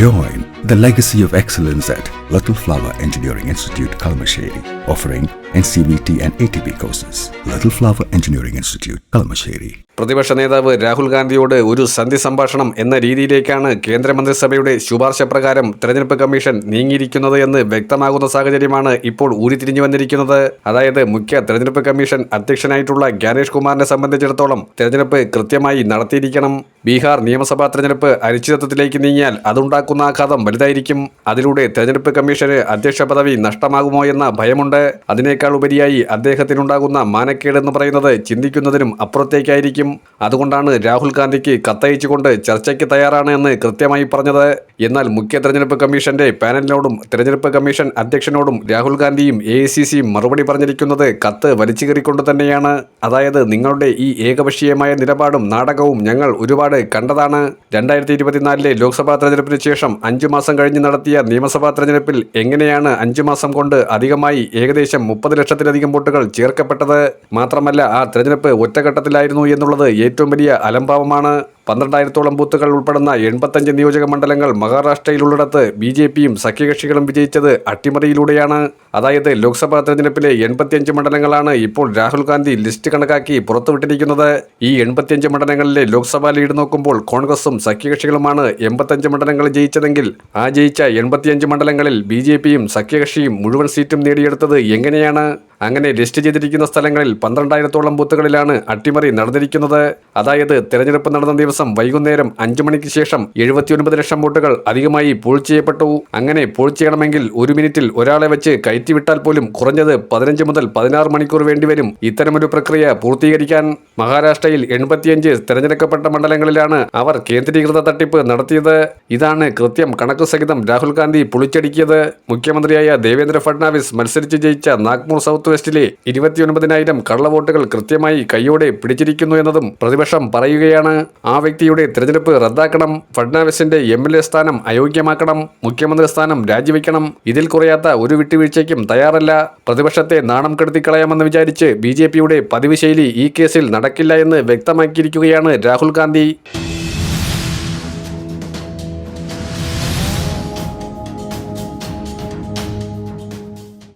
Join the legacy of excellence at Little Flower Engineering Institute, Kalamasheri, offering NCVT and ATP courses. Little Flower Engineering Institute, Kalamasheri. പ്രതിപക്ഷ നേതാവ് രാഹുൽ ഗാന്ധിയോട് ഒരു സന്ധി സംഭാഷണം എന്ന രീതിയിലേക്കാണ് കേന്ദ്രമന്ത്രിസഭയുടെ ശുപാർശ പ്രകാരം തെരഞ്ഞെടുപ്പ് കമ്മീഷൻ നീങ്ങിയിരിക്കുന്നത് എന്ന് വ്യക്തമാകുന്ന സാഹചര്യമാണ് ഇപ്പോൾ ഊരിതിരിഞ്ഞു വന്നിരിക്കുന്നത് അതായത് മുഖ്യ തെരഞ്ഞെടുപ്പ് കമ്മീഷൻ അധ്യക്ഷനായിട്ടുള്ള ജ്ഞാനേഷ് കുമാറിനെ സംബന്ധിച്ചിടത്തോളം തെരഞ്ഞെടുപ്പ് കൃത്യമായി നടത്തിയിരിക്കണം ബീഹാർ നിയമസഭാ തെരഞ്ഞെടുപ്പ് അനിശ്ചിതത്വത്തിലേക്ക് നീങ്ങിയാൽ അതുണ്ടാക്കുന്ന ആഘാതം വലുതായിരിക്കും. അതിലൂടെ തെരഞ്ഞെടുപ്പ് കമ്മീഷന് അധ്യക്ഷ പദവി നഷ്ടമാകുമോ എന്ന ഭയമുണ്ട്. അതിനേക്കാൾ ഉപരിയായി അദ്ദേഹത്തിനുണ്ടാകുന്ന മാനക്കേട് എന്ന് പറയുന്നത് ചിന്തിക്കുന്നതിനും അപ്പുറത്തേക്കായിരിക്കും. അതുകൊണ്ടാണ് രാഹുൽ ഗാന്ധിക്ക് കത്തയച്ചുകൊണ്ട് ചർച്ചയ്ക്ക് തയ്യാറാണ് എന്ന് കൃത്യമായി പറഞ്ഞത്. എന്നാൽ മുഖ്യ തെരഞ്ഞെടുപ്പ് കമ്മീഷന്റെ പാനലിനോടും തെരഞ്ഞെടുപ്പ് കമ്മീഷൻ അധ്യക്ഷനോടും രാഹുൽ ഗാന്ധിയും എ മറുപടി പറഞ്ഞിരിക്കുന്നത് കത്ത് വലിച്ചു കയറിക്കൊണ്ട് തന്നെയാണ്. അതായത് നിങ്ങളുടെ ഈ ഏകപക്ഷീയമായ നിലപാടും നാടകവും ഞങ്ങൾ ഒരുപാട് കണ്ടതാണ്. രണ്ടായിരത്തി ഇരുപത്തിനാലിലെ ലോക്സഭാ തെരഞ്ഞെടുപ്പിന് ശേഷം അഞ്ചു മാസം കഴിഞ്ഞ് നടത്തിയ നിയമസഭാ തെരഞ്ഞെടുപ്പിൽ എങ്ങനെയാണ് അഞ്ചു മാസം കൊണ്ട് അധികമായി ഏകദേശം മുപ്പത് ലക്ഷത്തിലധികം വോട്ടുകൾ ചേർക്കപ്പെട്ടത്? മാത്രമല്ല ആ തെരഞ്ഞെടുപ്പ് ഒറ്റഘട്ടത്തിലായിരുന്നു എന്നുള്ളത് ഏറ്റവും വലിയ അലംഭാവമാണ്. പന്ത്രണ്ടായിരത്തോളം ബൂത്തുകൾ ഉൾപ്പെടുന്ന എൺപത്തഞ്ച് നിയോജക മണ്ഡലങ്ങൾ മഹാരാഷ്ട്രയിലുള്ളിടത്ത് ബി ജെ പിയും സഖ്യകക്ഷികളും വിജയിച്ചത് അട്ടിമറിയിലൂടെയാണ്. അതായത് ലോക്സഭാ തെരഞ്ഞെടുപ്പിലെ എൺപത്തിയഞ്ച് മണ്ഡലങ്ങളാണ് ഇപ്പോൾ രാഹുൽ ഗാന്ധി ലിസ്റ്റ് കണക്കാക്കി പുറത്തുവിട്ടിരിക്കുന്നത്. ഈ എൺപത്തിയഞ്ച് മണ്ഡലങ്ങളിലെ ലോക്സഭാ ലീഡ് നോക്കുമ്പോൾ കോൺഗ്രസും സഖ്യകക്ഷികളുമാണ് എൺപത്തഞ്ച് മണ്ഡലങ്ങൾ ജയിച്ചതെങ്കിൽ ആ ജയിച്ച എൺപത്തിയഞ്ച് മണ്ഡലങ്ങളിൽ ബി ജെ പിയും സഖ്യകക്ഷിയും മുഴുവൻ സീറ്റും നേടിയെടുത്തത് എങ്ങനെയാണ്? അങ്ങനെ ലിസ്റ്റ് ചെയ്തിരിക്കുന്ന സ്ഥലങ്ങളിൽ പന്ത്രണ്ടായിരത്തോളം ബൂത്തുകളിലാണ് അട്ടിമറി നടന്നിരിക്കുന്നത്. അതായത് തെരഞ്ഞെടുപ്പ് നടന്ന ദിവസം വൈകുന്നേരം അഞ്ചു മണിക്ക് ശേഷം എഴുപത്തിയൊൻപത് ലക്ഷം വോട്ടുകൾ അധികമായി പോൾ ചെയ്യപ്പെട്ടു. അങ്ങനെ പോൾ ചെയ്യണമെങ്കിൽ ഒരു മിനിറ്റിൽ ഒരാളെ വെച്ച് കയറ്റിവിട്ടാൽ പോലും കുറഞ്ഞത് പതിനഞ്ച് മുതൽ പതിനാറ് മണിക്കൂർ വേണ്ടിവരും ഇത്തരമൊരു പ്രക്രിയ പൂർത്തീകരിക്കാൻ. മഹാരാഷ്ട്രയിൽ എൺപത്തിയഞ്ച് തെരഞ്ഞെടുക്കപ്പെട്ട മണ്ഡലങ്ങളിലാണ് അവർ കേന്ദ്രീകൃത തട്ടിപ്പ് നടത്തിയത്. ഇതാണ് കൃത്യം കണക്ക് സഹിതം രാഹുൽ ഗാന്ധി പൊളിച്ചടുക്കിയത്. മുഖ്യമന്ത്രിയായ ദേവേന്ദ്ര ഫഡ്നാവിസ് മത്സരിച്ച് ജയിച്ച നാഗ്പൂർ സൗത്ത് വെസ്റ്റിലെ ഇരുപത്തിയൊൻപതിനായിരം കള്ളവോട്ടുകൾ കൃത്യമായി കൈയോടെ പിടിച്ചിരിക്കുന്നു എന്നതും പ്രതിപക്ഷം പറയുകയാണ്. ആ വ്യക്തിയുടെ തിരഞ്ഞെടുപ്പ് റദ്ദാക്കണം ഫഡ്നാവിസിന്റെ എം എൽ എ സ്ഥാനം അയോഗ്യമാക്കണം മുഖ്യമന്ത്രി സ്ഥാനം രാജിവെക്കണം ഇതിൽ കുറയാത്ത ഒരു വിട്ടുവീഴ്ചയ്ക്കും തയ്യാറല്ല. പ്രതിപക്ഷത്തെ നാണം കെടുത്തിക്കളയാമെന്ന് വിചാരിച്ച് ബി ജെ പിയുടെ പതിവ് ശൈലി ഈ കേസിൽ നടക്കില്ല എന്ന് വ്യക്തമാക്കിയിരിക്കുകയാണ് രാഹുൽ ഗാന്ധി.